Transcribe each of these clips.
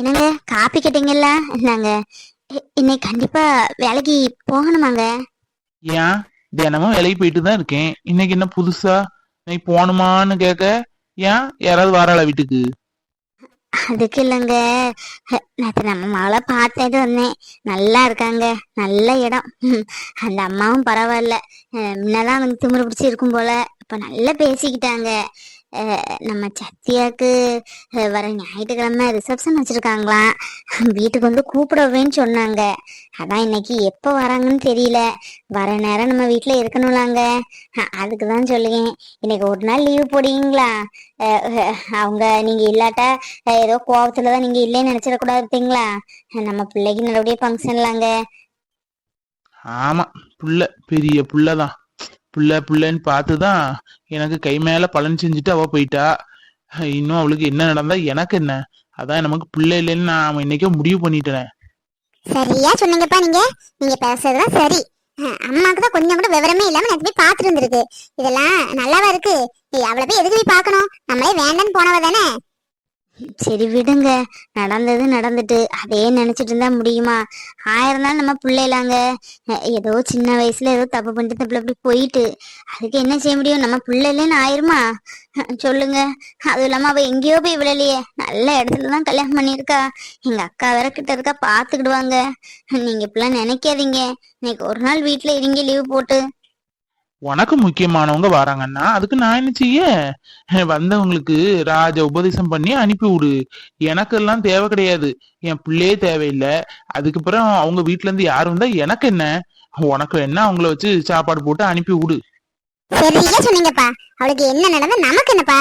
என்னங்க காப்பி கேட்டீங்கல்ல? நாங்க இன்னைக்கு கண்டிப்பா வேலைக்கு போகணுமாங்க? ஏன்? தினமும் வேலைக்கு போயிட்டு தான் இருக்கேன். இன்னைக்கு என்ன புதுசா? நீ போகணுமான்னு கேட்க ஏன்? யாராவது வராளா வீட்டுக்கு? அதுக்கு இல்லைங்க. நேத்து நம்ம மகளை பார்த்துட்டு வந்தேன். நல்லா இருக்காங்க. நல்ல இடம். அந்த அம்மாவும் பரவாயில்ல. முன்னதான் வந்து திமிரு பிடிச்சி இருக்கும் போல. இப்ப நல்லா பேசிக்கிட்டாங்க. நம்ம சத்தியாக்கு வர ஞாயிற்றுக்கிழமை ரிசப்ஷன் வச்சிருக்காங்களா? வீட்டுக்கு வந்து கூப்பிடவேன்னு சொன்னாங்க. அதான் இன்னைக்கு எப்போ வராங்கன்னு தெரியல. வர நேரம் நம்ம வீட்டுல இருக்கணும்லாங்க. அதுக்கு தான் சொல்லுவேன். இன்னைக்கு ஒரு நாள் லீவு போடுவீங்களா? அஹ், அவங்க நீங்க இல்லாட்டா ஏதோ கோவத்துல தான் நீங்க இல்லைன்னு நினைச்சிடக்கூடாது பார்த்தீங்களா? நம்ம பிள்ளைக்கு நல்லபடியா ஃபங்க்ஷன்லாங்க ஆமா புள்ள பெரிய புள்ளதான் புள்ள பார்த்து பார்த்துதான் எனக்கு கை மேல பலன் செஞ்சுட்டு அவ போயிட்டா. இன்னும் அவளுக்கு என்ன நடந்தா எனக்கு என்ன? அதான் நமக்கு பிள்ளை இல்லைன்னு நான் இன்னைக்கே முடிவு பண்ணிட்டேன். சரியா சொன்னீங்கப்பா நீங்க. நீங்க பேசுறதுதான் சரி. அம்மாக்கு தான் கொஞ்சம் கூட விவரமே இல்லாம நேற்று போய் பாத்துட்டு இருந்திருக்கு. இதெல்லாம் நல்லாவா இருக்கு? அவளை போய் எதுக்கு போய் பாக்கணும் நம்மளே வேண்டான்னு போனவ தானே? சரி விடுங்க. நடந்தது நடந்துட்டு. அதே நினைச்சிட்டு இருந்தா முடியுமா? ஆயிரம் நாள் நம்ம பிள்ளைலாங்க. ஏதோ சின்ன வயசுல ஏதோ தப்பு பண்ணிட்டு தப்புல அப்படி போயிட்டு. அதுக்கு என்ன செய்ய முடியும்? நம்ம பிள்ளைலன்னு ஆயிருமா? சொல்லுங்க. அதுவும் இல்லாம அவ எங்கேயோ போய் விழலையே. நல்ல இடத்துல தான் கல்யாணம் பண்ணியிருக்கா. எங்க அக்கா வேற கிட்ட இருக்கா பாத்துக்கிடுவாங்க நீங்க இப்படிலாம் நினைக்காதீங்க. இன்னைக்கு ஒரு நாள் வீட்டுல இருங்க லீவு போட்டு. உனக்கு முக்கியமானவங்க வராங்கன்னா அதுக்கு நான் என்ன செய்ய? வந்தவங்களுக்கு ராஜ உபதேசம் பண்ணி அனுப்பி விடு. எனக்கெல்லாம் தேவை கிடையாது. என் பிள்ளையே தேவையில்லை. அதுக்கப்புறம் அவங்க வீட்டுல இருந்து யாரு வந்தா எனக்கு என்ன? உனக்கு என்ன அவங்கள வச்சு சாப்பாடு போட்டு அனுப்பி விடு. சரியா சொன்னீங்கப்பா. அவளுக்கு என்ன நடந்தா நமக்கு என்னப்பா?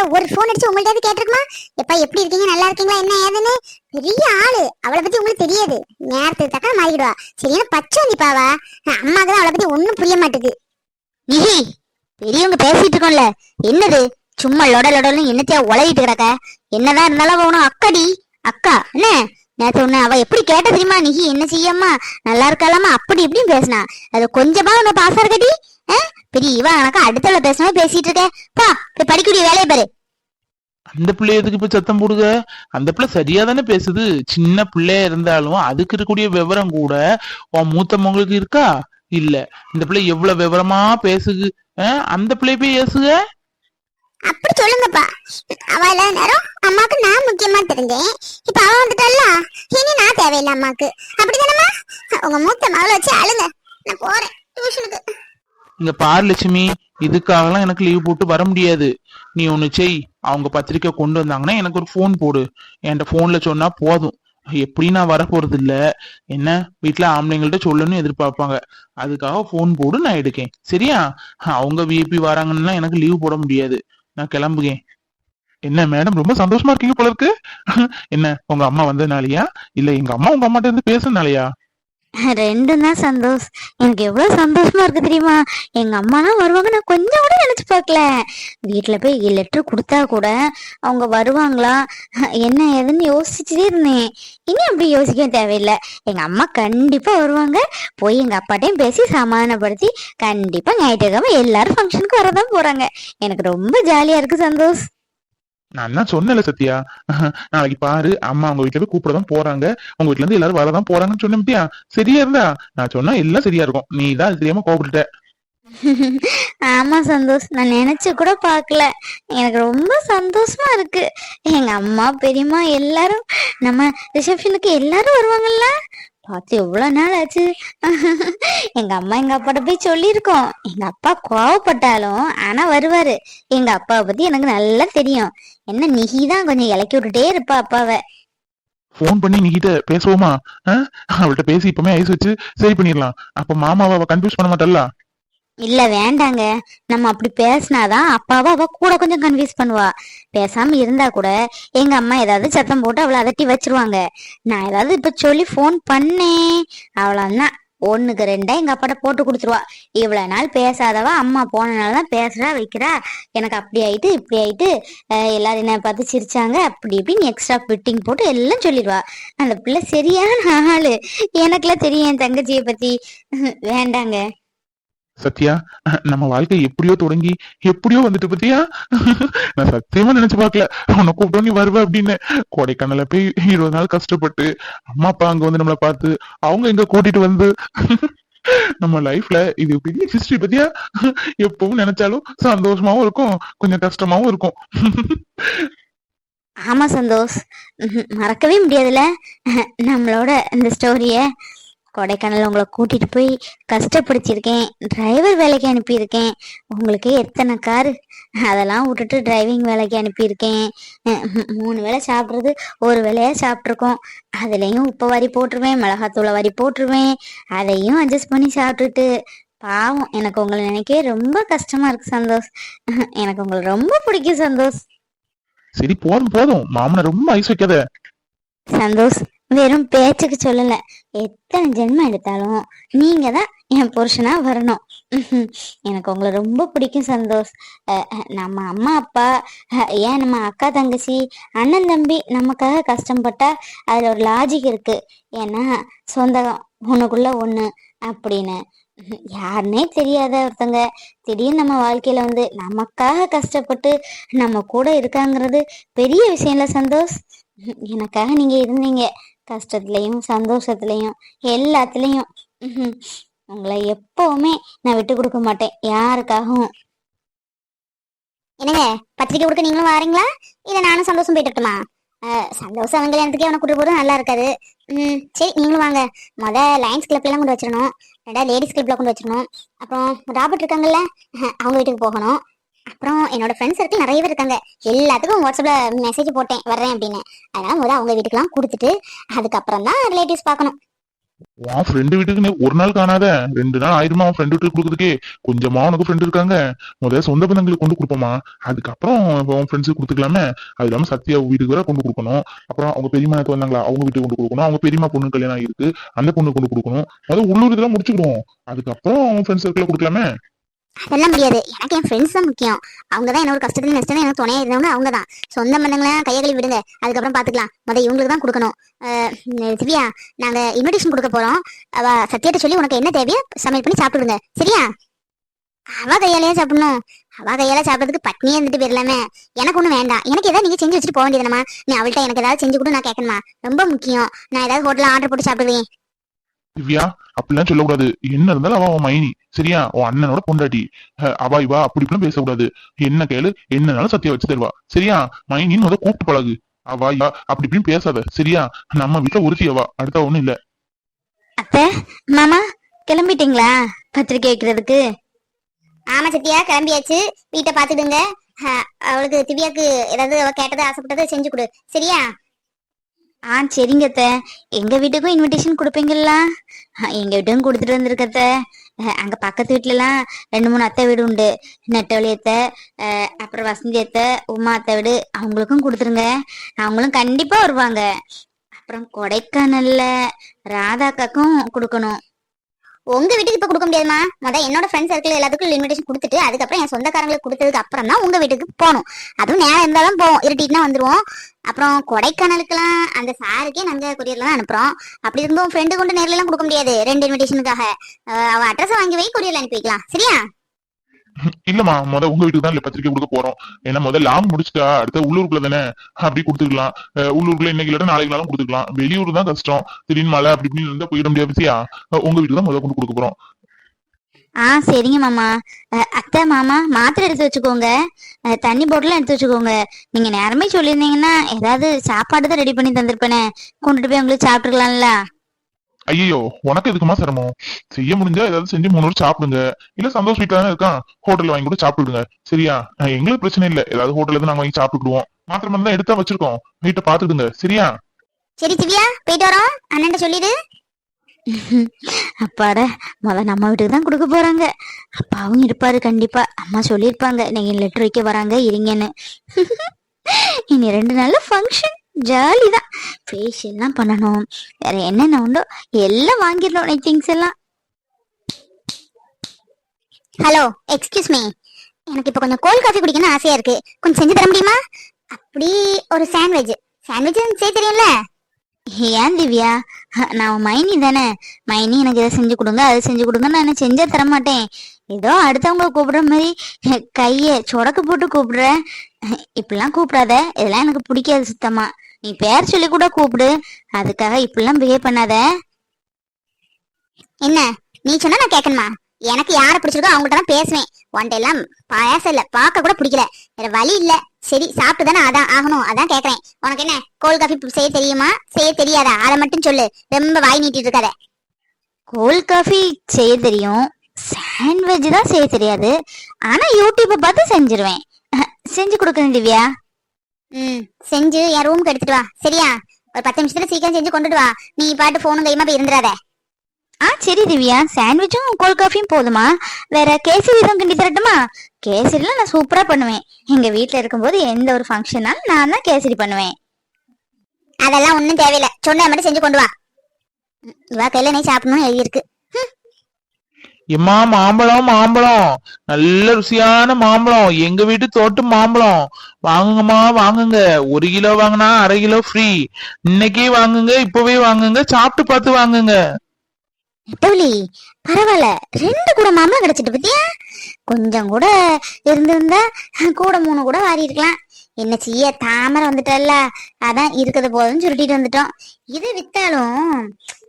அஹ், ஒரு ஃபோன் அடிச்சு உங்கள்ட்ட கேட்டிருக்குமா? எப்பா எப்படி இருக்கீங்க? நல்லா இருக்கீங்களா? என்ன ஏதுன்னு? பெரிய ஆளு. அவளை பத்தி உங்களுக்கு தெரியாது. நேரத்துக்கு தக்க மாறிடுவா. சரியான பச்சை வந்திப்பாவா அம்மாக்கு தான் அவளை பத்தி ஒண்ணும் புரிய மாட்டேது நிஹி பெரியவங்க பேசிட்டு இருக்கோம்ல. என்னது? சும்மா லொட லொடலும் என்னத்தையா உலகிட்டு கிடக்க? என்னதான் இருந்தாலும் அவனும் அக்கடி. அக்கா என்ன? நேற்று உன்னை அவ எப்படி கேட்ட தெரியுமா? நிஹி என்ன செய்யம்மா? நல்லா இருக்காளாமா அப்படி இப்படின்னு பேசினா. அது கொஞ்சமா உன்னை பாசம் இருக்கடி? பெரிய இவன் எனக்கு அடுத்தல பேசினா பேசிட்டு இருக்க. பா போய் படிக்கக்கூடிய வேலையை பாரு. அந்த பிள்ளை எதுக்கு இப்ப சத்தம் போடுக? அந்த பிள்ளை சரியா தானே பேசுது. சின்ன பிள்ளையா இருந்தாலும் அதுக்கு இருக்கக்கூடிய விவரம் கூட உன் மூத்தவங்களுக்கு இருக்கா? இல்ல. இந்த பிள்ளை எவ்வளவு விவரமா பேசுது? அந்த பிள்ளை போய் ஏசுக. அப்படி சொல்லுங்கப்பா. அவ இல்லாத நேரம் அம்மாக்கு நான் முக்கியமா தெரிஞ்சேன். இப்ப அவ வந்துட்டல்ல இனி நான் தேவையில்லை அம்மாக்கு அப்படிதானம்மா? உங்க மூத்த மகளை வச்சு அழுங்க. நான் போறேன். டியூஷனுக்கு இங்க பாரு லட்சுமி. இதுக்காகலாம் எனக்கு லீவ் போட்டு வர முடியாது. நீ ஒன்று செய். அவங்க பத்திரிக்கை கொண்டு வந்தாங்கன்னா எனக்கு ஒரு ஃபோன் போடு. என்கிட்ட ஃபோனில் சொன்னால் போதும். எப்படி நான் வரப்போறது இல்ல என்ன? வீட்டுல ஆம்பளைங்கள்ட்ட சொல்லணும்னு எதிர்பார்ப்பாங்க. அதுக்காக ஃபோன் போடு நான் எடுக்கேன். சரியா? அவங்க விஐபி வராங்கன்னா எனக்கு லீவ் போட முடியாது. நான் கிளம்புகேன். என்ன மேடம் ரொம்ப சந்தோஷமா இருக்கீங்க போல இருக்கு. என்ன உங்க அம்மா வந்ததுனாலயா? இல்ல எங்க அம்மா உங்க அம்மாட்ட இருந்து பேசுனாலயா ரெண்டும் தான் சந்தோஷ். எனக்கு எவ்வளவு சந்தோஷமா இருக்கு தெரியுமா? எங்க அம்மாலாம் வருவாங்க நான் கொஞ்சம் கூட நினைச்சு பார்க்கல. வீட்டுல போய் லெட்டர் கொடுத்தா கூட அவங்க வருவாங்களா? என்ன ஏதுன்னு யோசிச்சுட்டே இருந்தேன். இனி அப்படி யோசிக்க தேவையில்லை. எங்க அம்மா கண்டிப்பா வருவாங்க. போய் எங்க அப்பாட்டையும் பேசி சமாதானப்படுத்தி கண்டிப்பா ஞாயிற்றுக்கிழமை எல்லாரும் ஃபங்க்ஷனுக்கு வரதான் போறாங்க. எனக்கு ரொம்ப ஜாலியா இருக்கு சந்தோஷ். நான் தான் சொன்னேன்ல சத்யா. நாளைக்கு பாரு அம்மா அவங்க வீட்டுல போய் கூப்பிட தான் போறாங்க. உங்க வீட்ல இருந்து எல்லாரும் வரதான் போறாங்கன்னு சொன்னேன் சரியா இருந்தா? நான் சொன்னா எல்லாம் சரியா இருக்கும். நீ தான் அது தெரியாம கோபப்பட்டுட்ட ஆமா சந்தோஷ் நான் நினைச்சு கூட பார்க்கல. எனக்கு ரொம்ப சந்தோஷமா இருக்கு. எங்க அம்மா பெரியம்மா எல்லாரும் நம்ம ரிசப்ஷனுக்கு எல்லாரும் வருவாங்கல்ல? பார்த்து எவ்வளவு நாள் ஆச்சு? எங்க அம்மா எங்க அப்பாட்ட போய் சொல்லியிருக்கோம். எங்க அப்பா கோவப்பட்டாலும் ஆனா வருவாரு. எங்க அப்பாவை பத்தி எனக்கு நல்லா தெரியும். என்ன நிகி தான் கொஞ்சம் இலக்கி விட்டுட்டே இருப்பா அப்பாவை. ஃபோன் பண்ணி நீ கிட்ட பேசுவோமா? அவள்கிட்ட பேசி இப்பமே ஐஸ் வச்சு சரி பண்ணிடலாம். அப்ப மாமாவை அவ கன்ஃபியூஸ் பண்ண மாட்டல்ல இல்ல வேண்டாங்க. நம்ம அப்படி பேசினாதான் அப்பாவை அவ கூட கொஞ்சம் கன்வியூஸ் பண்ணுவா. பேசாம இருந்தா கூட எங்க அம்மா ஏதாவது சத்தம் போட்டு அவளை அதட்டி வச்சிருவாங்க. நான் ஏதாவது இப்ப சொல்லி ஃபோன் பண்ணேன். அவ்வளவுதான். ஒண்ணுக்கு ரெண்டா எங்க அப்பாட்ட போட்டு கொடுத்துருவா. இவ்வளவு நாள் பேசாதவா அம்மா போனனாலதான் பேசுறா வைக்கிறா. எனக்கு அப்படி ஆயிட்டு இப்படி ஆயிட்டு எல்லாரும் என்ன பார்த்து சிரிச்சாங்க. அப்படி இப்படின்னு எக்ஸ்ட்ரா ஃபிட்டிங் போட்டு எல்லாம் சொல்லிடுவா. அந்த பிள்ளை சரியான ஆளு. எனக்குலாம் தெரியும் என் தங்கச்சியை பத்தி. வேண்டாங்க. சத்யா நம்ம வாழ்க்கை எப்படியோ தொடங்கி எப்படியோ வந்துட்டு பத்தியா? நான் சத்தியமா நினைச்சு பார்க்கல. உன்னை கூப்பிட்டு நீ வருவ அப்படின்னு. கொடைக்கானல போய் இருபது நாள் கஷ்டப்பட்டு அம்மா அப்பா அங்க வந்து நம்மளை பார்த்து அவங்க இங்க கூட்டிட்டு வந்து நம்ம லைஃப்ல இது பெரிய ஹிஸ்டரி பத்தியா? எப்பவும் நினைச்சாலும் சந்தோஷமாவும் இருக்கும். கொஞ்சம் கஷ்டமாவும் இருக்கும். ஆமா சந்தோஷ். மறக்கவே முடியாதுல நம்மளோட இந்த ஸ்டோரிய கொடைக்கானல் உங்களை கூட்டிட்டு போய் கஷ்டப்படுத்தியிருக்கேன். டிரைவர் வேலைக்கு அனுப்பியிருக்கேன். உங்களுக்கு எத்தனை காரு அதெல்லாம் விட்டுட்டு டிரைவிங் வேலைக்கு அனுப்பியிருக்கேன். மூணு வேளை சாப்பிட்றது ஒரு வேளையா சாப்பிட்ருக்கோம் அதுலேயும் உப்பு வாரி போட்டுருவேன் மிளகாத்தூளை வாரி போட்டுருவேன். அதையும் அட்ஜஸ்ட் பண்ணி சாப்பிட்டுட்டு பாவம் எனக்கு உங்களை நினைக்க ரொம்ப கஷ்டமா இருக்கு சந்தோஷ். எனக்கு உங்களை ரொம்ப பிடிக்கும் சந்தோஷ். சரி போதும் போதும். மாமனை ரொம்ப ஐஸ் வைக்காத. சந்தோஷ் வெறும் பேச்சுக்கு சொல்லல. எத்தனை ஜென்மம் எடுத்தாலும் நீங்க தான் என் புருஷனா வரணும். எனக்கு உங்களை ரொம்ப பிடிக்கும் சந்தோஷ். நம்ம அம்மா அப்பா ஏன் நம்ம அக்கா தங்கச்சி அண்ணன் தம்பி நமக்காக கஷ்டப்பட்டா அதுல ஒரு லாஜிக் இருக்கு. ஏன்னா சொந்தகம் உனக்குள்ள ஒண்ணு அப்படின்னு. யாருன்னே தெரியாத ஒருத்தங்க திடீர்னு நம்ம வாழ்க்கையில வந்து நமக்காக கஷ்டப்பட்டு நம்ம கூட இருக்காங்கிறது பெரிய விஷயம்ல சந்தோஷ். எனக்காக நீங்க இருந்தீங்க. கஷ்டத்துலயும் சந்தோஷத்துலயும் எல்லாத்துலயும். உங்களை எப்பவுமே நான் விட்டு கொடுக்க மாட்டேன். யாருக்காகவும். என்னங்க? பத்திரிக்கை கொடுக்க நீங்களும் வாரீங்களா? இல்ல நானும் சந்தோஷம் போயிட்டுமா சந்தோஷம் அவங்க கல்யாணத்துக்கே அவனை கூட்டு போறது நல்லா இருக்காது. ம் சரி நீங்களும் வாங்க. முத லைன்ஸ் கிளப்ல எல்லாம் கொண்டு வச்சிடணும். ரெண்டா லேடிஸ் கிளப்ல கொண்டு வச்சிடணும். அப்புறம் ராபர்ட் இருக்காங்கல்ல? அவங்க வீட்டுக்கு போகணும். அப்புறம் என்னோட ஃப்ரெண்ட்ஸ் சர்க்கிள் நிறைய பேர் இருக்காங்க. எல்லாத்துக்கும் வாட்ஸ்அப்ல மெசேஜ் போட்டேன் வர்றேன் அப்படின்னு. அதனால முதல்ல அவங்க வீட்டுக்குலாம் கொடுத்துட்டு அதுக்கப்புறம் தான் ரிலேட்டிவ்ஸ் பார்க்கணும். உன் ஃப்ரெண்டு வீட்டுக்கு நீ ஒரு நாள் காணாத. ரெண்டு நாள் ஆயிருமா அவன் ஃப்ரெண்டு வீட்டுக்கு கொடுக்குறதுக்கே? கொஞ்சமா உனக்கு ஃப்ரெண்டு இருக்காங்க. முதல்ல சொந்த பந்தங்களுக்கு கொண்டு கொடுப்போமா? அதுக்கப்புறம் உன் ஃப்ரெண்ட்ஸுக்கு கொடுத்துக்கலாமே? அது இல்லாம சத்யா வீட்டுக்கு வர கொண்டு கொடுக்கணும். அப்புறம் அவங்க பெரியம்மா நேத்து வந்தாங்களா? அவங்க வீட்டுக்கு கொண்டு கொடுக்கணும். அவங்க பெரியம்மா பொண்ணு கல்யாணம் இருக்கு அந்த பொண்ணு கொண்டு கொடுக்கணும். முதல்ல உள்ளூர் இதெல்லாம் முடிச்சுக்கிடுவோம். அதுக்கப்புறம் அவன் ஃப்ரெண்ட்ஸ் சர்க்கிள் கொடுக்கலாமே? அதெல்லாம் முடியாது. எனக்கு என் ஃப்ரெண்ட்ஸ் தான் முக்கியம். அவங்க தான் என்னோட கஷ்டத்துலையும் நஷ்டம் எனக்கு துணையா இருந்தவங்க அவங்க தான். சொந்த மண்ணங்களாம் கையை கழுவி விடுங்க. அதுக்கப்புறம் பாத்துக்கலாம். முதல் இவங்களுக்கு தான் கொடுக்கணும். அஹ் திவ்யா நாங்க இன்விடேஷன் கொடுக்க போறோம். அவ சத்யாட்ட சொல்லி உனக்கு என்ன தேவையோ சமையல் பண்ணி சாப்பிடுங்க சரியா? அவ கையாலேயே சாப்பிடணும். அவ கையால சாப்பிட்றதுக்கு பட்னியே இருந்துட்டு போயிடலாமே எனக்கு ஒண்ணும் வேண்டாம். எனக்கு ஏதாவது நீங்க செஞ்சு வச்சுட்டு போக வேண்டியதுமா நீ அவள்கிட்ட எனக்கு ஏதாவது செஞ்சு கொடு நான் கேட்கணுமா ரொம்ப முக்கியம். நான் ஏதாவது ஹோட்டலில் ஆர்டர் போட்டு சாப்பிடுவேன். திவ்யா அப்படிலாம் சொல்லக்கூடாது. என்ன இருந்தாலும் அவ அவன் மைனி. சரியா? உன் அண்ணனோட பொண்டாட்டி. அவா இவா அப்படி இப்படிலாம் பேசக்கூடாது. என்ன கேளு என்னனாலும் சத்தியா வச்சு தருவா. சரியா? மைனின்னு முத கூப்பிட்டு பழகு. அவா இவா அப்படி இப்படின்னு பேசாத. சரியா? நம்ம வீட்டுல ஒருத்தி அவா அடுத்த ஒண்ணும் இல்ல. அத்தை மாமா கிளம்பிட்டீங்களா? பத்திரிக்கை வைக்கிறதுக்கு? ஆமா சத்தியா கிளம்பியாச்சு. வீட்டை பாத்துடுங்க அவளுக்கு திவ்யாக்கு ஏதாவது அவ கேட்டது ஆசைப்பட்டதை செஞ்சு கொடு. சரியா? ஆ சரிங்க எங்க வீட்டுக்கும் இன்விடேஷன் கொடுப்பீங்களா எங்க வீட்டுக்கும் கொடுத்துட்டு வந்திருக்கத்த அங்க பக்கத்து வீட்டுல எல்லாம் ரெண்டு மூணு அத்தை வீடு உண்டு. நெட்டவழி அத்தை அப்புறம் வசந்தி அத்தை உமா அத்தை வீடு. அவங்களுக்கும் கொடுத்துருங்க. அவங்களும் கண்டிப்பா வருவாங்க. அப்புறம் கொடைக்கானல்ல ராதாக்காக்கும் கொடுக்கணும். உங்க வீட்டுக்கு இப்ப கொடுக்க முடியாதுமா? மொதல் என்னோட ஃப்ரெண்ட்ஸ் சர்க்கிள் எல்லாத்துக்கும் இன்விடேஷன் கொடுத்துட்டு அதுக்கப்புறம் என் சொந்தக்காரங்களுக்கு கொடுத்ததுக்கு அப்புறம் தான் உங்க வீட்டுக்கு போகணும். அதுவும் நேரம் இருந்தாலும் போவோம். இருட்டிட்டுனா வந்துருவோம். அப்புறம் கொடைக்கானலுக்குலாம் அந்த சாருக்கே நாங்க கொரியர்ல தான் அனுப்புறோம். அப்படி இருந்தும் ஃப்ரெண்டு கொண்டு நேர்ல எல்லாம் கொடுக்க முடியாது. ரெண்டு இன்விடேஷனுக்காக அவன் அட்ரஸ் வாங்கி வை கொரியர்ல அனுப்பி வைக்கலாம். சரியா? இல்லம்மா முத உங்க வீட்டுக்கு தான் பத்திரிக்கை கொடுக்க போறோம். ஏன்னா முதல்ல லாங் முடிச்சுட்டா அடுத்த உள்ளூருக்குள்ள தானே? அப்படி கொடுத்துக்கலாம் அஹ் உள்ளூருக்குள்ள இன்னைக்கு இல்லாட்ட நாளைக்கு நாளும் கொடுத்துக்கலாம் வெளியூர் தான் கஷ்டம். திடீர்னு மழை அப்படி இப்படின்னு இருந்தா போயிட முடியாது உங்க வீட்டுக்கு தான் முதல் கொண்டு கொடுக்க போறோம். ஆ சரிங்க மாமா. அஹ், அத்தை மாமா மாத்திரை எடுத்து வச்சுக்கோங்க. தண்ணி பாட்டிலும் எடுத்து வச்சுக்கோங்க. நீங்க நேரமே சொல்லியிருந்தீங்கன்னா ஏதாவது சாப்பாடு தான் ரெடி பண்ணி தந்திருப்பேனே. கொண்டுட்டு போய் உங்களுக்கு சாப்பிட்டுக்கலாம்ல. ஐயோ உனக்கு எதுக்குமா சிரமம்? செய்ய முடிஞ்சா ஏதாவது செஞ்சு மூணு பேர் சாப்பிடுங்க. இல்ல சந்தோஷ் வீட்டுல தானே இருக்கான் ஹோட்டல் வாங்கி கூட சாப்பிடுங்க. சரியா? எங்களுக்கு பிரச்சனை இல்ல. ஏதாவது ஹோட்டல்ல இருந்து நாங்க வாங்கி சாப்பிட்டுடுவோம் மாத்திரை தான் எடுத்தா வச்சிருக்கோம். வீட்டை பாத்துடுங்க சரியா? சரி திவ்யா போயிட்டு வரோம். அண்ணன் சொல்லிடு. அப்பாட முத நம்ம வீட்டுக்கு தான் கொடுக்க போறாங்க. அப்பாவும் இருப்பாரு கண்டிப்பா. அம்மா சொல்லியிருப்பாங்க. நீங்க லெட்டர் வைக்க வராங்க இருங்கன்னு. இனி ரெண்டு நாள்ல ஃபங்க்ஷன் ஜாலி தான். ஃபேஷியல்லாம் பண்ணணும். வேற என்னென்ன உண்டோ எல்லாம் வாங்கிடணும் திங்ஸ் எல்லாம். ஹலோ எக்ஸ்கியூஸ் மீ எனக்கு இப்போ கொஞ்சம் கோல்ட் காஃபி குடிக்கணும்னு ஆசையா இருக்கு. கொஞ்சம் செஞ்சு தர முடியுமா? அப்படி ஒரு சாண்ட்விச் சாண்ட்விச் செய்ய தெரியும்ல? ஏன் திவ்யா? நான் மைனி தானே. மைனி எனக்கு இதை செஞ்சு கொடுங்க அதை செஞ்சு கொடுங்க. நான் என்ன செஞ்சே தர மாட்டேன். ஏதோ அடுத்தவங்க கூப்பிடுற மாதிரி கைய சொடக்கு போட்டு கூப்பிடுறேன் இப்படிலாம் கூப்பிடாத. இதெல்லாம் எனக்கு பிடிக்காது சுத்தமா. நீ பேர் சொல்லி கூட கூப்பிடு. அதுக்காக இப்படிலாம் பிஹேவ் பண்ணாத. என்ன? நீ சொன்னா நான் கேட்கணுமா? எனக்கு யாரை பிடிச்சிருக்கோ அவங்கள்ட்ட தான் பேசுவேன். உன்ட்ட எல்லாம் பாயாசம் இல்ல பார்க்க கூட பிடிக்கல. வேற வழி இல்ல. சரி சாப்பிட்டு தானே அதான் ஆகணும். அதான் கேக்குறேன் உனக்கு என்ன? கோல் காஃபி செய்ய தெரியுமா? செய்ய தெரியாதா? அதை மட்டும் சொல்லு. ரொம்ப வாய் நீட்டிட்டு இருக்காத. கோல் காஃபி செய்ய தெரியும். சாண்ட்விச் தான் செய்ய தெரியாது. ஆனா யூடியூப்பை பார்த்து செஞ்சிருவேன். செஞ்சு கொடுக்குறேன் திவ்யா. ம் செஞ்சு என் ரூமுக்கு எடுத்துட்டு வா. சரியா? ஒரு பத்து நிமிஷத்துல சீக்கிரம் செஞ்சு கொண்டுட்டு வா. நீ பாட்டு போனும் கையுமா போய் இருந்துடாத. ஆ சரி திவ்யா. சாண்ட்விச்சும் கோல் காஃபியும் போதுமா? வேற கேசரி எதுவும் கிண்டி தரட்டுமா? கேசரிலாம் நான் சூப்பரா பண்ணுவேன். எங்க வீட்ல இருக்கும்போது எந்த ஒரு ஃபங்க்ஷனாலும் நான் தான் கேசரி பண்ணுவேன். அதெல்லாம் ஒண்ணும் தேவையில்ல. சொன்ன மட்டும் செஞ்சு கொண்டு வா. ம், இவா கையில நீ சாப்பிடணும் எழுதி இருக்கு எம்மா மாம்பழம் மாம்பழம். நல்ல ருசியான மாம்பழம். எங்க வீட்டு தோட்டு மாம்பழம். வாங்குங்கம்மா வாங்குங்க. ஒரு கிலோ வாங்கினா அரை கிலோ ஃப்ரீ இன்னைக்கே வாங்குங்க இப்பவே வாங்குங்க சாப்பிட்டு பார்த்து வாங்குங்க. நெட்டவலி பரவாயில்ல. ரெண்டு கூட மாம்பழம் கிடைச்சிட்டு பத்தியா? கொஞ்சம் கூட இருந்திருந்தா கூட மூணு கூட வாரி இருக்கலாம். என்ன செய்ய தாமரை வந்துட்டல்ல. அதான் இருக்கிறது போதும்னு சுருட்டிட்டு வந்துட்டோம். இது வித்தாலும்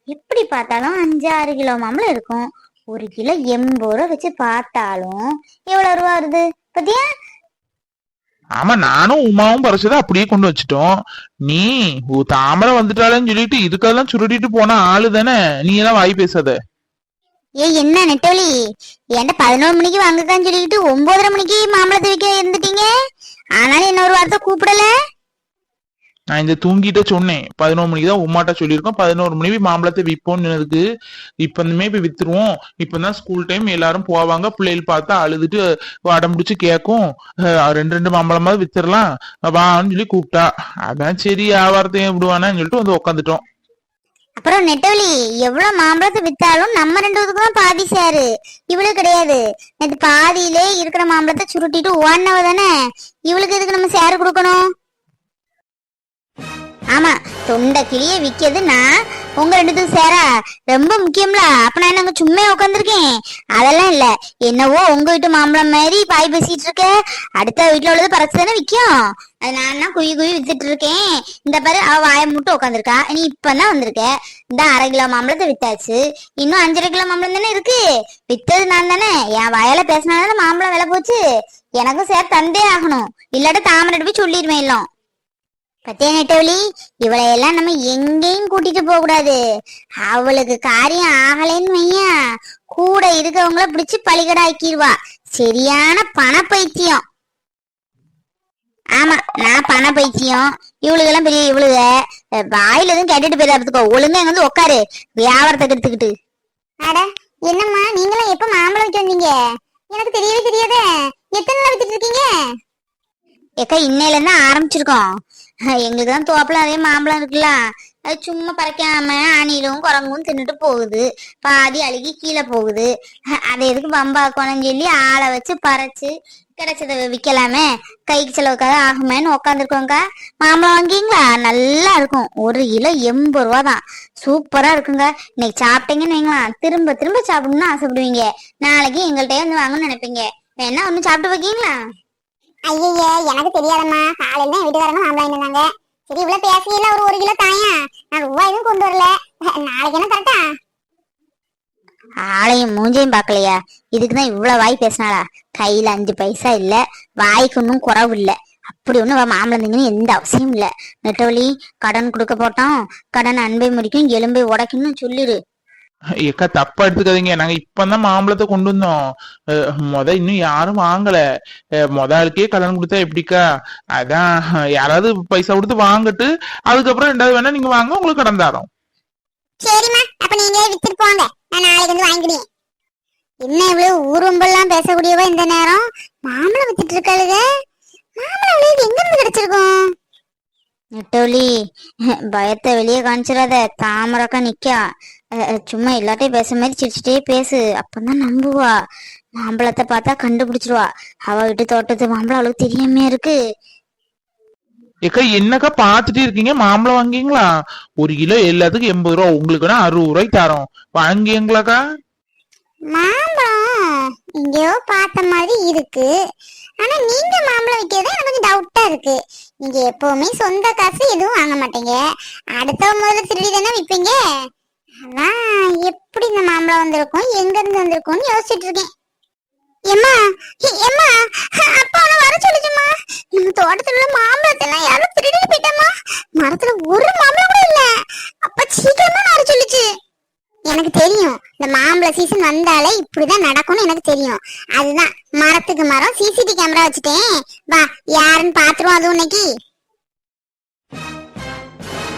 எப்படி பார்த்தாலும் அஞ்சு ஆறு கிலோ மாம்பழம் இருக்கும். ஒரு கிலோ எண்பது ரூபா வச்சு பார்த்தாலும் எவ்வளவு ரூபா வருது? பத்தியா? ஆமா நானும் உமாவும் பறிச்சதை அப்படியே கொண்டு வச்சிட்டோம். நீ தாமரை வந்துட்டாளேன்னு சொல்லிட்டு இதுக்கெல்லாம் சுருட்டிட்டு போன ஆளு தானே? நீ எல்லாம் வாய் பேசாத. ஏய் என்ன நெட்டவலி ஏன்டா பதினோரு மணிக்கு வாங்கக்கான்னு சொல்லிட்டு ஒன்பதரை மணிக்கு மாம்பழத்தை வைக்க இருந்துட்டீங்க? ஆனாலும் என்ன ஒரு வார்த்தை கூப்பிடல? நான் இந்த தூங்கிட்ட சொன்னேன். பதினோரு மணிக்கு தான் உமாட்ட சொல்லியிருக்கோம். பதினோரு மணிக்கு மாம்பழத்தை விற்போம்னு இருக்கு இப்போ போய் வித்துருவோம். இப்பதான் ஸ்கூல் டைம் எல்லாரும் போவாங்க. பிள்ளைகள் பார்த்தா அழுதுட்டு அடம் பிடிச்சு கேட்கும் ரெண்டு ரெண்டு மாம்பழமாவது வித்துடலாம் வான்னு சொல்லி கூப்பிட்டா. அதான் சரி வியாபாரத்தையும் விடுவானான்னு சொல்லிட்டு வந்து உட்காந்துட்டோம் அப்புறம் நெட்டவலி எவ்வளவு மாம்பழத்தை வித்தாலும் நம்ம ரெண்டு தான் பாதி சேரு இவளுக்கு கிடையாது. நேற்று பாதியிலே இருக்கிற மாம்பழத்தை சுருட்டிட்டு ஓடினவ தானே? இவளுக்கு எதுக்கு நம்ம சேரு கொடுக்கணும்? ஆமா தொண்டை கிளிய விக்கிறது நான். உங்க ரெண்டுத்துக்கு சேரா? ரொம்ப முக்கியம்ல. அப்ப நான் என்னங்க சும்மா உட்காந்துருக்கேன் அதெல்லாம் இல்ல. என்னவோ உங்க வீட்டு மாம்பழம் மாதிரி பாய் பேசிட்டு இருக்க. அடுத்த வீட்டுல உள்ளது பறச்சு தானே விக்கும் அது நான் தான் குயி குயி வித்துட்டு இருக்கேன். இந்த பாரு அவ வாயை முட்டு உட்காந்துருக்கா நீ இப்பதான் வந்திருக்க. இந்த அரை கிலோ மாம்பழத்தை வித்தாச்சு. இன்னும் அஞ்சரை கிலோ மாம்பழம் தானே இருக்கு? வித்தது நான் தானே. என் வாயால பேசினாதானே மாம்பழம் விலை போச்சு. எனக்கும் சேர் தந்தே ஆகணும். இல்லாட்ட தாமரை போய் சொல்லிடுவேன் எல்லாம். பத்தியா நெட்டவழி இவளை எல்லாம் நம்ம எங்கேயும் கூட்டிட்டு போக கூடாது. அவளுக்கு காரியம் ஆகலைன்னு வையா கூட இருக்கவங்கள பிடிச்சு பலிகடாக்கிடுவா சரியான பண பைத்தியம் ஆமா நான் பண பைத்தியம் இவளுக்கெல்லாம் பெரிய இவளுக. வாயில எதுவும் கேட்டுட்டு போயிடாதுக்கோ ஒழுங்கா இங்க வந்து உட்காரு வியாபாரத்தை கெடுத்துக்கிட்டு. அட என்னம்மா? நீங்களும் எப்ப மாம்பழம் விட்டு வந்தீங்க? எனக்கு தெரியவே தெரியாதே. எத்தனை நாள் வித்துட்டு இருக்கீங்க? ஏக்கா இன்னையில இருந்து ஆரம்பிச்சிருக்கோம். எங்களுக்கு தான் தோப்புல அதே மாம்பழம் இருக்குல்ல. அது சும்மா பறக்காம அணிலும் குரங்கும் தின்னுட்டு போகுது. பாதி அழுகி கீழே போகுது. அதை எதுக்கு பம்பாக்கணும்னு சொல்லி ஆளை வச்சு பறைச்சு கிடைச்சதை விற்கலாமே. கைக்கு செலவுக்காக ஆகுமேன்னு உட்காந்துருக்கோங்க மாம்பழம் வாங்கிங்களா நல்லா இருக்கும். ஒரு கிலோ எண்பது ரூபா தான் சூப்பராக இருக்குங்க. இன்னைக்கு சாப்பிட்டீங்கன்னு வைங்களேன். திரும்ப திரும்ப சாப்பிடணும்னு ஆசைப்படுவீங்க. நாளைக்கு எங்கள்கிட்டயே வந்து வாங்கணும்னு நினைப்பீங்க. வேணா ஒன்று சாப்பிட்டு வைக்கீங்களா? ஐயையே எனக்கு தெரியாதம்மா. காலையில தான் வீட்டுக்காரங்க மாம்பழம் இருந்தாங்க. சரி இவ்வளவு பேசியில ஒரு ஒரு கிலோ தாயா? நான் ரூபா எதுவும் கொண்டு வரல. நாளைக்கு என்ன கரெக்டா ஆளையும் மூஞ்சையும் பார்க்கலையா? இதுக்குதான் இவ்வளவு வாய் பேசினாளா? கையில அஞ்சு பைசா இல்ல வாய்க்கு ஒன்றும் குறவு இல்ல. அப்படி ஒன்றும் அவ மாம்பழம் திங்கன்னு எந்த அவசியம் இல்லை. நெட்டவழி கடன் கொடுக்க போட்டோம். கடன் அன்பை முறிக்கும் எலும்பை உடைக்கணும்னு சொல்லிடு ஏக்கா தப்பா எடுத்துக்காதீங்க நாங்க இப்பதான் மாம்பழத்தை கொண்டு வந்தோம் மொத இன்னும் யாரும் வாங்கல மொத ஆளுக்கே கடன் கொடுத்தா எப்படிக்கா அதான் யாராவது பைசா கொடுத்து வாங்கிட்டு அதுக்கப்புறம் ரெண்டாவது வேணா நீங்க வாங்க உங்களுக்கு கடன் தாரோம் சரிம்மா அப்ப நீங்களே வித்துட்டு போங்க நான் நாளைக்கு வந்து வாங்கிக்கிறேன் என்ன இவ்வளவு ஊரும்பெல்லாம் பேசக்கூடியவ இந்த நேரம் மாம்பழம் வித்துட்டு இருக்காளுங்க மாம்பழம் எங்க இருந்து கிடைச்சிருக்கும் நெட்டவழி பயத்தை வெளியே காமிச்சிடாத தாமரக்கா நிக்கா சும்மா எல்லாட்டையும் பேசுற மாதிரி சிரிச்சுட்டே பேசு. அப்பதான் நம்புவா. மாம்பழத்தை பார்த்தா கண்டுபிடிச்சிருவா. அவ வீட்டு தோட்டத்து மாம்பழம் அவளுக்கு தெரியாம இருக்கு. ஏக்கா என்னக்கா பாத்துட்டு இருக்கீங்க? மாம்பழம் வாங்கிங்களா ஒரு கிலோ எல்லாத்துக்கும் எண்பது ரூபா. உங்களுக்குன்னா அறுபது ரூபாய்க்கு தரோம். வாங்கிங்களாக்கா மாம்பழம் எங்கேயோ பார்த்த மாதிரி இருக்கு. ஆனா நீங்க மாம்பழம் விற்கிறது எனக்கு கொஞ்சம் டவுட்டா இருக்கு. நீங்க எப்பவுமே சொந்த காசு எதுவும் வாங்க மாட்டீங்க. அடுத்த முதல்ல திருடி தானே விப்பீங்க அதான் எப்படி இந்த மாம்பழம் வந்திருக்கும் எங்க இருந்து வந்திருக்கும்னு யோசிச்சுட்டு இருக்கேன். எம்மா எம்மா அப்பா அவனை வர சொல்லுச்சுமா நம்ம தோட்டத்துல உள்ள மாம்பழத்தை எல்லாம் யாரும் திருடி போயிட்டோமா மரத்துல ஒரு மாம்பழம் கூட இல்ல. அப்ப சீக்கிரமா வர சொல்லுச்சு. எனக்கு தெரியும் இந்த மாம்பழ சீசன் வந்தாலே இப்படிதான் நடக்கும்னு எனக்கு தெரியும். அதுதான் மரத்துக்கு மரம் சிசிடி கேமரா வச்சுட்டேன். வா யாருன்னு பாத்துருவோம் அது உன்னைக்கு